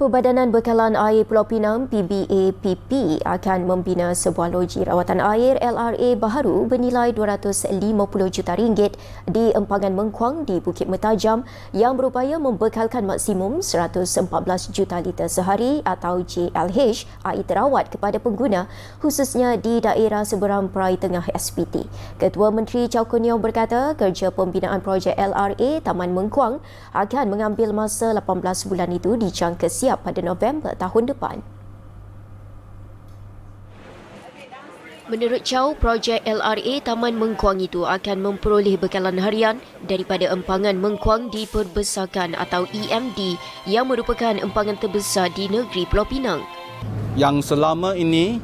Perbadanan Bekalan Air Pulau Pinang PBAPP akan membina sebuah loji rawatan air LRA baharu bernilai 250 juta ringgit di Empangan Mengkuang di Bukit Mertajam yang berupaya membekalkan maksimum 114 juta liter sehari atau JLH air terawat kepada pengguna khususnya di daerah seberang Perai Tengah SPT. Ketua Menteri Chow Kun Yeong berkata kerja pembinaan projek LRA Taman Mengkuang akan mengambil masa 18 bulan itu dijangka siap siap pada November tahun depan. Menurut Chow, projek LRA Taman Mengkuang itu akan memperoleh bekalan harian daripada empangan Mengkuang diperbesarkan atau EMD yang merupakan empangan terbesar di negeri Pulau Pinang. Yang selama ini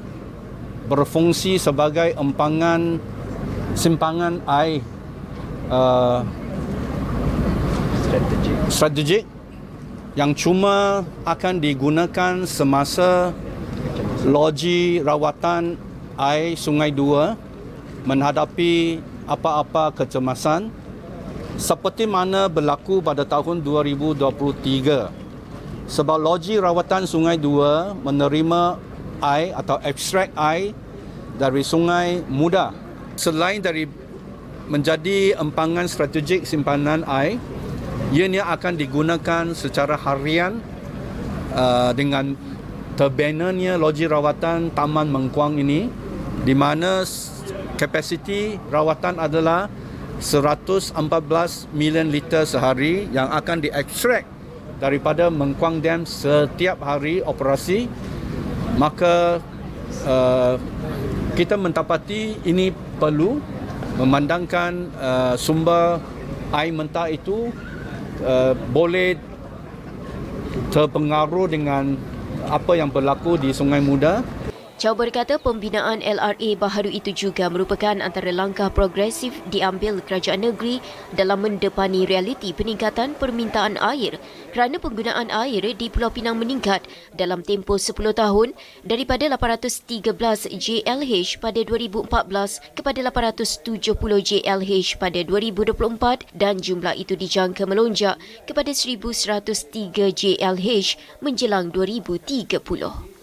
berfungsi sebagai empangan simpangan air uh, strategik. strategik yang cuma akan digunakan semasa loji rawatan air Sungai Dua menghadapi apa-apa kecemasan seperti mana berlaku pada tahun 2023 sebab loji rawatan Sungai Dua menerima air atau ekstrak air dari Sungai Muda. Selain dari menjadi empangan strategik simpanan air ianya akan digunakan secara harian uh, dengan terbinanya loji rawatan Taman Mengkuang ini di mana kapasiti rawatan adalah 114 million liter sehari yang akan diekstrak daripada Mengkuang Dam setiap hari operasi. Maka uh, kita mentapati ini perlu memandangkan uh, sumber air mentah itu uh, boleh terpengaruh dengan apa yang berlaku di Sungai Muda Chow berkata pembinaan LRA baharu itu juga merupakan antara langkah progresif diambil kerajaan negeri dalam mendepani realiti peningkatan permintaan air kerana penggunaan air di Pulau Pinang meningkat dalam tempoh 10 tahun daripada 813 JLH pada 2014 kepada 870 JLH pada 2024 dan jumlah itu dijangka melonjak kepada 1103 JLH menjelang 2030.